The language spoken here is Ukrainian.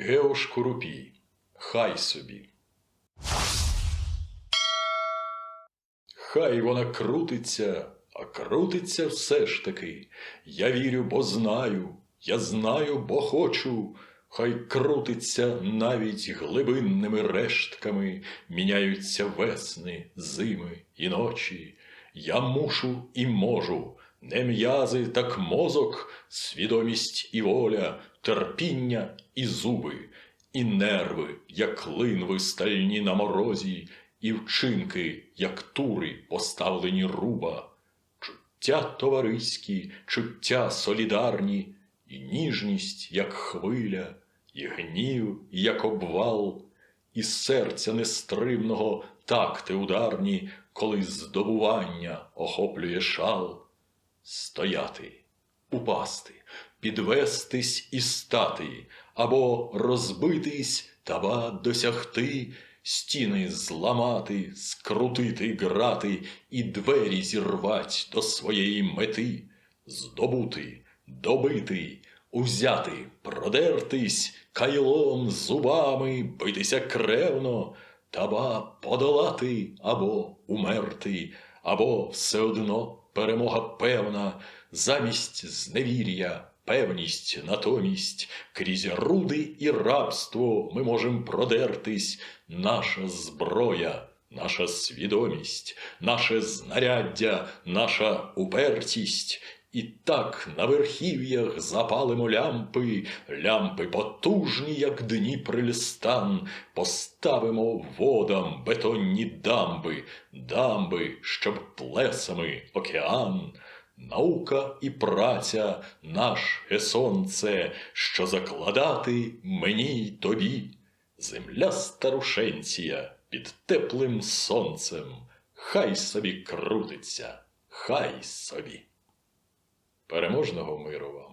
Геош Курупій. Хай собі. Хай вона крутиться, а крутиться все ж таки. Я вірю, бо знаю, я знаю, бо хочу. Хай крутиться навіть глибинними рештками, міняються весни, зими і ночі. Я мушу і можу, не м'язи, так мозок, свідомість і воля, терпіння і зуби, і нерви, як линви стальні на морозі, і вчинки, як тури, поставлені руба, чуття товариські, чуття солідарні, і ніжність, як хвиля, і гнів, як обвал, і серця нестримного такти ударні, коли здобування охоплює шал. Стояти, упасти, підвестись і стати, або розбитись, таба досягти, стіни зламати, скрутити грати і двері зірвать до своєї мети, здобути, добити, узяти, продертись, кайлом, зубами, битися кревно, та ба подолати або умерти, або все одно перемога певна, замість зневір'я, певність натомість, крізь руди і рабство ми можем продертись, наша зброя, наша свідомість, наше знаряддя, наша упертість. І так на верхів'ях запалимо лямпи, лямпи потужні, як Дніпрельстан, поставимо водам бетонні дамби, дамби, щоб плесами океан. Наука і праця наше сонце, що закладати мені й тобі. Земля старушенція під теплим сонцем, хай собі крутиться, хай собі. Переможного миру вам!